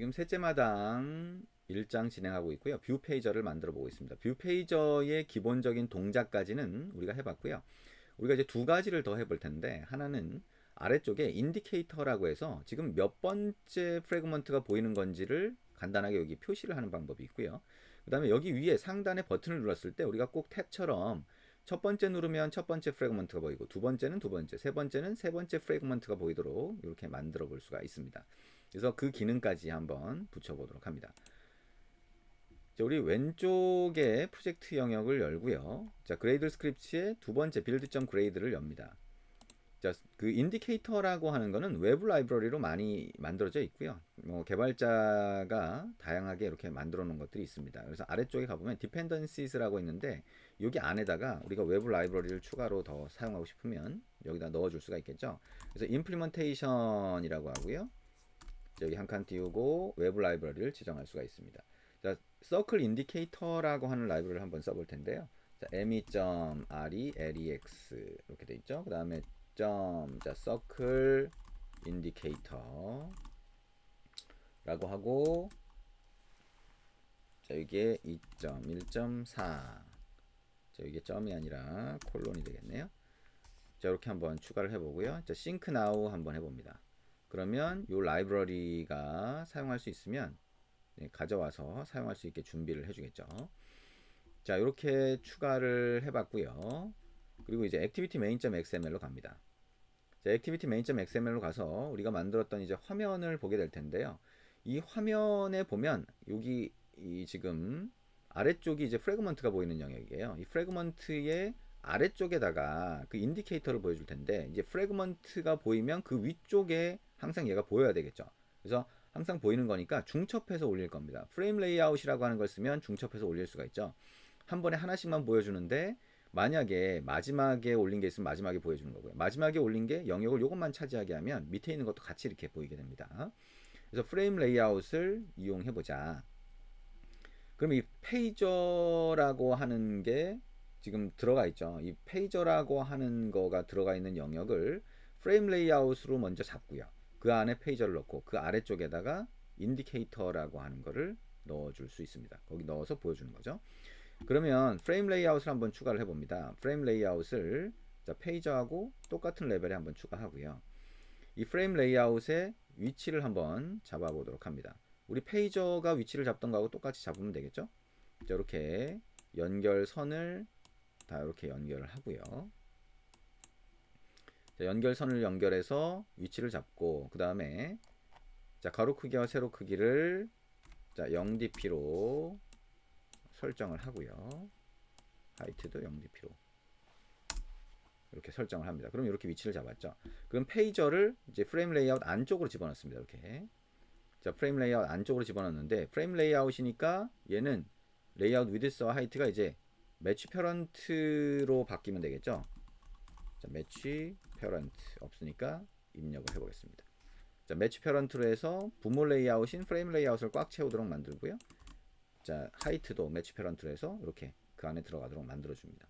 지금 셋째 마당 1장 진행하고 있고요. 뷰 페이저를 만들어 보고 있습니다. 뷰 페이저의 기본적인 동작까지는 우리가 해봤고요. 우리가 이제 두 가지를 더 해볼 텐데 하나는 아래쪽에 인디케이터라고 해서 지금 몇 번째 프레그먼트가 보이는 건지를 간단하게 여기 표시를 하는 방법이 있고요. 그 다음에 여기 위에 상단에 버튼을 눌렀을 때 우리가 꼭 탭처럼 첫 번째 누르면 첫 번째 프레그먼트가 보이고 두 번째는 두 번째, 세 번째는 세 번째 프레그먼트가 보이도록 이렇게 만들어 볼 수가 있습니다. 그래서 그 기능까지 한번 붙여보도록 합니다. 자, 우리 왼쪽에 프로젝트 영역을 열고요. 자, 그레이드 스크립트의 두 번째 빌드.점 그레이드를 엽니다. 자, 그 인디케이터라고 하는 거는 외부 라이브러리로 많이 만들어져 있고요. 뭐 개발자가 다양하게 이렇게 만들어 놓은 것들이 있습니다. 그래서 아래쪽에 가보면 dependencies라고 있는데 여기 안에다가 우리가 외부 라이브러리를 추가로 더 사용하고 싶으면 여기다 넣어 줄 수가 있겠죠. 그래서 implementation이라고 하고요. 여기 한 칸 띄우고 외부 라이브러리를 지정할 수가 있습니다. 자, circle indicator라고 하는 라이브러리를 한번 써볼 텐데요. 자, me.rex 이렇게 돼 있죠. 그 다음에 점, 자, circle indicator 라고 하고 자, 이게 2.1.4 자, 이게 점이 아니라 콜론이 되겠네요. 자, 이렇게 한번 추가를 해보고요. 자, sync now 한번 해봅니다. 그러면 이 라이브러리가 사용할 수 있으면 네, 가져와서 사용할 수 있게 준비를 해주겠죠. 자, 이렇게 추가를 해봤고요. 그리고 이제 activity main.xml로 갑니다. 자, activity main.xml로 가서 우리가 만들었던 이제 화면을 보게 될 텐데요. 이 화면에 보면 여기 이 지금 아래쪽이 이제 프레그먼트가 보이는 영역이에요. 이 프레그먼트의 아래쪽에다가 그 인디케이터를 보여줄 텐데 이제 프레그먼트가 보이면 그 위쪽에 항상 얘가 보여야 되겠죠. 그래서 항상 보이는 거니까 중첩해서 올릴 겁니다. 프레임 레이아웃이라고 하는 걸 쓰면 중첩해서 올릴 수가 있죠. 한 번에 하나씩만 보여주는데 만약에 마지막에 올린 게 있으면 마지막에 보여주는 거고요. 마지막에 올린 게 영역을 이것만 차지하게 하면 밑에 있는 것도 같이 이렇게 보이게 됩니다. 그래서 프레임 레이아웃을 이용해 보자. 그럼 이 페이저라고 하는 게 지금 들어가 있죠. 이 페이저라고 하는 거가 들어가 있는 영역을 프레임 레이아웃으로 먼저 잡고요. 그 안에 페이저를 넣고 그 아래쪽에다가 인디케이터라고 하는 거를 넣어줄 수 있습니다. 거기 넣어서 보여주는 거죠. 그러면 프레임 레이아웃을 한번 추가를 해봅니다. 프레임 레이아웃을 자, 페이저하고 똑같은 레벨에 한번 추가하고요. 이 프레임 레이아웃의 위치를 한번 잡아보도록 합니다. 우리 페이저가 위치를 잡던 거하고 똑같이 잡으면 되겠죠? 자, 이렇게 연결선을 다 이렇게 연결을 하고요. 자, 연결선을 연결해서 위치를 잡고 그 다음에 자 가로 크기와 세로 크기를 자 0dp로 설정을 하고요. 하이트도 0dp로 이렇게 설정을 합니다. 그럼 이렇게 위치를 잡았죠. 그럼 페이저를 이제 프레임 레이아웃 안쪽으로 집어넣습니다. 이렇게 자 프레임 레이아웃 안쪽으로 집어넣는데 프레임 레이아웃이니까 얘는 레이아웃 위드스와 하이트가 이제 매치 페런트로 바뀌면 되겠죠. 자, 매치 페런트 없으니까 입력을 해보겠습니다. 자, 매치 페런트로 해서 부모 레이아웃인 프레임 레이아웃을 꽉 채우도록 만들고요. 자, 하이트도 매치 페런트로 해서 이렇게 그 안에 들어가도록 만들어줍니다.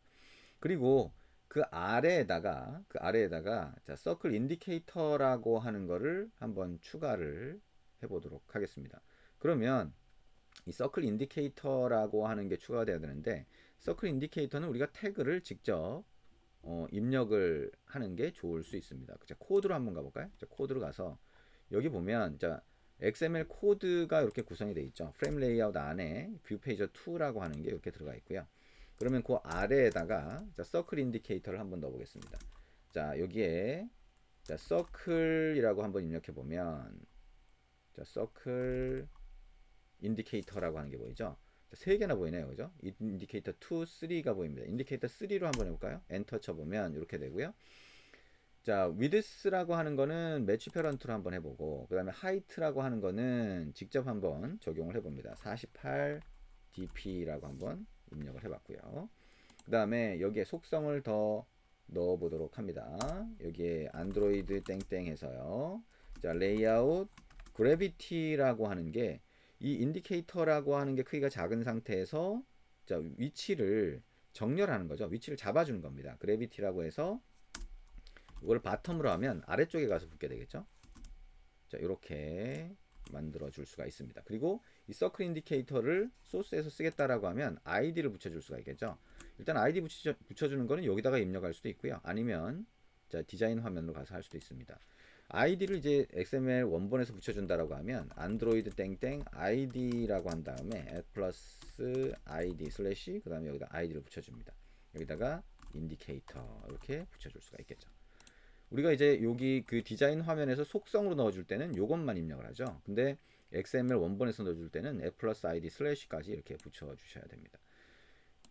그리고 그 아래에다가 그 아래에다가 자, 서클 인디케이터라고 하는 거를 한번 추가를 해보도록 하겠습니다. 그러면 이 서클 인디케이터라고 하는 게 추가가 돼야 되는데 서클 인디케이터는 우리가 태그를 직접 어, 입력을 하는 게 좋을 수 있습니다. 자, 코드로 한번 가볼까요? 자, 코드로 가서 여기 보면 자, XML 코드가 이렇게 구성이 되어 있죠. 프레임 레이아웃 안에 뷰 페이저 2라고 하는 게 이렇게 들어가 있고요. 그러면 그 아래에다가 자, 서클 인디케이터를 한번 넣어 보겠습니다. 자, 여기에 자, 서클이라고 한번 입력해 보면 자, 서클 인디케이터라고 하는 게 보이죠? 세 개나 보이네요. 그죠? 인디케이터 2, 3가 보입니다. 인디케이터 3로 한번 해볼까요? 엔터 쳐보면 이렇게 되고요. 자, 위드스라고 하는 거는 매치 페런트로 한번 해보고, 그 다음에 하이트라고 하는 거는 직접 한번 적용을 해봅니다. 48 dp라고 한번 입력을 해봤고요. 그 다음에 여기에 속성을 더 넣어보도록 합니다. 여기에 안드로이드 땡땡 해서요. 자, 레이아웃 그래비티라고 하는 게 이 인디케이터라고 하는 게 크기가 작은 상태에서 자, 위치를 정렬하는 거죠. 위치를 잡아주는 겁니다. 그래비티라고 해서 이걸 바텀으로 하면 아래쪽에 가서 붙게 되겠죠. 자, 이렇게 만들어 줄 수가 있습니다. 그리고 이 서클 인디케이터를 소스에서 쓰겠다라고 하면 아이디를 붙여줄 수가 있겠죠. 일단 아이디 붙여, 붙여주는 거는 여기다가 입력할 수도 있고요. 아니면 자 디자인 화면으로 가서 할 수도 있습니다. 아이디를 이제 XML 원본에서 붙여준다라고 하면 안드로이드 땡땡 아이디라고 한 다음에 플러스 아이디 슬래시 그 다음에 여기다 아이디를 붙여줍니다. 여기다가 인디케이터 이렇게 붙여줄 수가 있겠죠. 우리가 이제 여기 그 디자인 화면에서 속성으로 넣어줄 때는 요것만 입력을 하죠. 근데 XML 원본에서 넣어줄 때는 a 플러스 id 슬래시까지 이렇게 붙여주셔야 됩니다.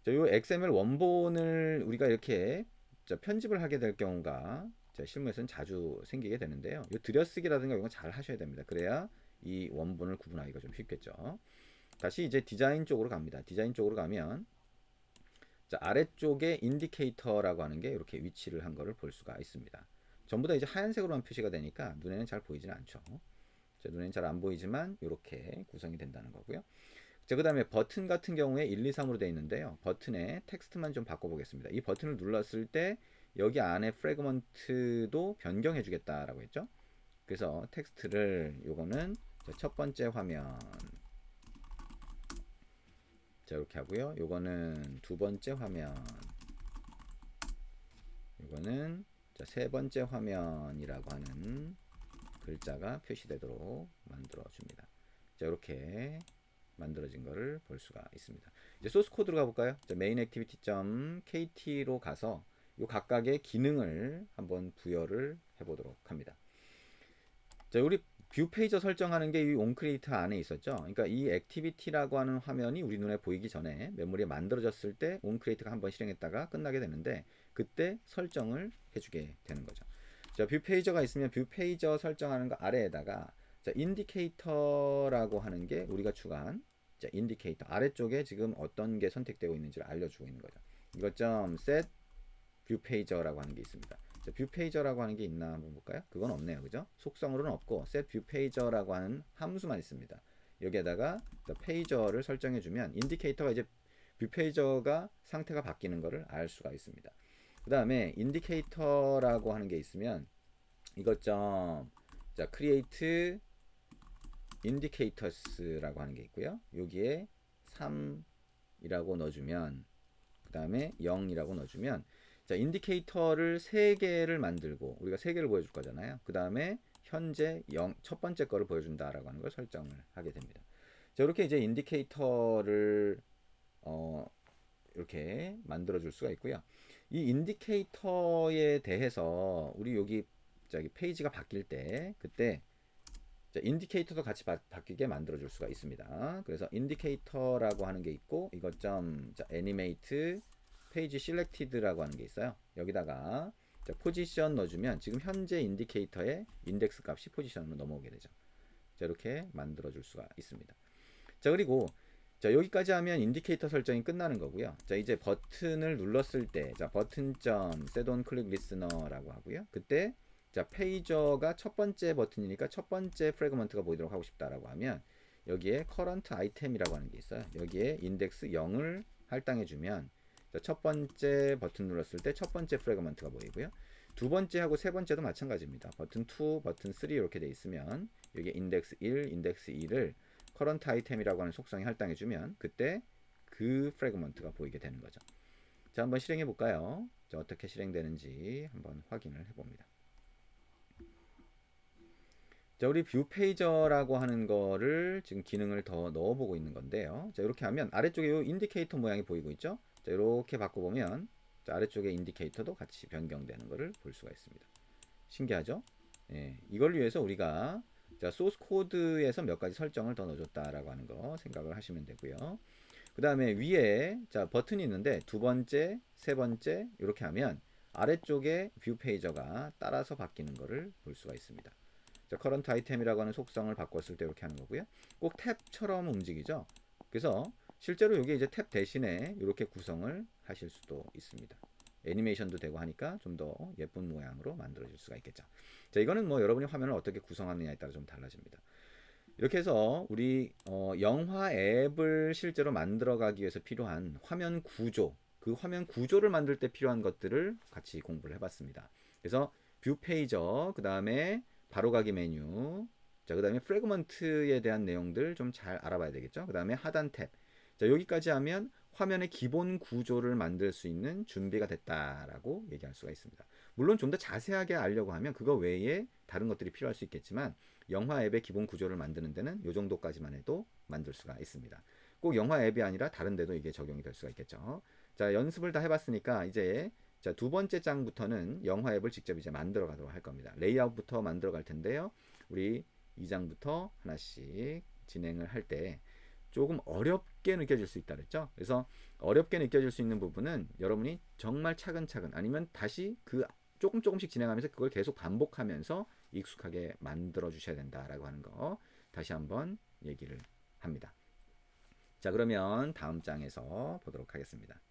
자, 요 XML 원본을 우리가 이렇게 자, 편집을 하게 될 경우가 자, 실무에서는 자주 생기게 되는데요. 요 들여쓰기라든가 이런 거 잘 하셔야 됩니다. 그래야 이 원본을 구분하기가 좀 쉽겠죠. 다시 이제 디자인 쪽으로 갑니다. 디자인 쪽으로 가면 자, 아래쪽에 인디케이터라고 하는 게 이렇게 위치를 한 거를 볼 수가 있습니다. 전부 다 이제 하얀색으로만 표시가 되니까 눈에는 잘 보이지는 않죠. 자, 눈에는 잘 안 보이지만 이렇게 구성이 된다는 거고요. 자, 그 다음에 버튼 같은 경우에 1, 2, 3으로 되어 있는데요. 버튼에 텍스트만 좀 바꿔보겠습니다. 이 버튼을 눌렀을 때 여기 안에 프레그먼트도 변경해 주겠다라고 했죠. 그래서 텍스트를 요거는 첫 번째 화면 자 이렇게 하고요. 요거는 두 번째 화면 요거는 자, 세 번째 화면이라고 하는 글자가 표시되도록 만들어 줍니다. 자, 이렇게 만들어진 거를 볼 수가 있습니다. 이제 소스 코드로 가볼까요? 자, main activity.kt로 가서 요 각각의 기능을 한번 부여를 해보도록 합니다. 자, 우리 뷰 페이저 설정하는 게 이 온크리에이터 안에 있었죠. 그러니까 이 액티비티라고 하는 화면이 우리 눈에 보이기 전에 메모리에 만들어졌을 때 온크리에이터가 한번 실행했다가 끝나게 되는데 그때 설정을 해주게 되는 거죠. 자, 뷰 페이저가 있으면 뷰 페이저 설정하는 거 아래에다가 자, 인디케이터라고 하는 게 우리가 추가한 자, 인디케이터 아래쪽에 지금 어떤 게 선택되고 있는지를 알려주고 있는 거죠. 이것 점 set 뷰 페이저라고 하는 게 있습니다. 자, 뷰 페이저라고 하는 게 있나 한번 볼까요? 그건 없네요. 그죠? 속성으로는 없고 set 뷰 페이저라고 하는 함수만 있습니다. 여기에다가 페이저를 설정해 주면 인디케이터가 이제 뷰 페이저가 상태가 바뀌는 것을 알 수가 있습니다. 그 다음에 인디케이터라고 하는 게 있으면 이것 좀 자, create indicators라고 하는 게 있고요. 여기에 3이라고 넣어주면 그 다음에 0이라고 넣어주면 자, 인디케이터를 세 개를 만들고 우리가 세 개를 보여줄 거잖아요. 그 다음에 현재 0, 첫 번째 거를 보여준다라고 하는 걸 설정을 하게 됩니다. 자, 이렇게 이제 인디케이터를 어, 이렇게 만들어 줄 수가 있고요. 이 인디케이터에 대해서 우리 여기 저기 페이지가 바뀔 때 그때 자, 인디케이터도 같이 바, 뀌게 만들어 줄 수가 있습니다. 그래서 인디케이터라고 하는 게 있고 이것 점 자, 애니메이트 페이지 실렉티드라고 하는 게 있어요. 여기다가 자, 포지션 넣어주면 지금 현재 인디케이터의 인덱스 값이 포지션으로 넘어오게 되죠. 자, 이렇게 만들어 줄 수가 있습니다. 자, 그리고 자, 여기까지 하면 인디케이터 설정이 끝나는 거고요. 자, 이제 버튼을 눌렀을 때, 자, 버튼점 on click listener라고 하고요. 그때 자, 페이저가 첫 번째 버튼이니까 첫 번째 프레그먼트가 보이도록 하고 싶다라고 하면 여기에 current item이라고 하는 게 있어요. 여기에 인덱스 0을 할당해 주면 자, 첫 번째 버튼 눌렀을 때 첫 번째 프레그먼트가 보이고요. 두 번째하고 세 번째도 마찬가지입니다. 버튼 2, 버튼 3 이렇게 돼 있으면 여기 인덱스 1, 인덱스 2를 커런트 아이템이라고 하는 속성이 할당해 주면 그때 그 프레그먼트가 보이게 되는 거죠. 자, 한번 실행해 볼까요? 자, 어떻게 실행되는지 한번 확인을 해 봅니다. 자, 우리 뷰 페이저라고 하는 거를 지금 기능을 더 넣어 보고 있는 건데요. 자, 이렇게 하면 아래쪽에 이 인디케이터 모양이 보이고 있죠? 자, 이렇게 바꿔 보면 자, 아래쪽에 인디케이터도 같이 변경되는 것을 볼 수가 있습니다. 신기하죠? 예, 이걸 위해서 우리가 자, 소스 코드에서 몇 가지 설정을 더 넣어줬다라고 하는 거 생각을 하시면 되고요. 그 다음에 위에 자 버튼이 있는데 두 번째, 세 번째 이렇게 하면 아래쪽에 뷰 페이저가 따라서 바뀌는 것을 볼 수가 있습니다. 자, 커런트 아이템이라고 하는 속성을 바꿨을 때 이렇게 하는 거고요. 꼭 탭처럼 움직이죠. 그래서 실제로 여기 이제 탭 대신에 이렇게 구성을 하실 수도 있습니다. 애니메이션도 되고 하니까 좀 더 예쁜 모양으로 만들어질 수가 있겠죠. 자, 이거는 뭐 여러분이 화면을 어떻게 구성하느냐에 따라 좀 달라집니다. 이렇게 해서 우리 어, 영화 앱을 실제로 만들어가기 위해서 필요한 화면 구조, 그 화면 구조를 만들 때 필요한 것들을 같이 공부를 해봤습니다. 그래서 뷰 페이저, 그 다음에 바로가기 메뉴, 자, 그 다음에 프래그먼트에 대한 내용들 좀 잘 알아봐야 되겠죠. 그 다음에 하단 탭. 자, 여기까지 하면 화면의 기본 구조를 만들 수 있는 준비가 됐다라고 얘기할 수가 있습니다. 물론 좀 더 자세하게 알려고 하면 그거 외에 다른 것들이 필요할 수 있겠지만 영화 앱의 기본 구조를 만드는 데는 요 정도까지만 해도 만들 수가 있습니다. 꼭 영화 앱이 아니라 다른 데도 이게 적용이 될 수가 있겠죠. 자, 연습을 다 해봤으니까 이제 자, 두 번째 장부터는 영화 앱을 직접 이제 만들어 가도록 할 겁니다. 레이아웃부터 만들어 갈 텐데요. 우리 2장부터 하나씩 진행을 할 때 조금 어렵게 느껴질 수 있다 그랬죠. 그래서 어렵게 느껴질 수 있는 부분은 여러분이 정말 차근차근 아니면 다시 그 조금 조금씩 진행하면서 그걸 계속 반복하면서 익숙하게 만들어 주셔야 된다라고 하는 거 다시 한번 얘기를 합니다. 자, 그러면 다음 장에서 보도록 하겠습니다.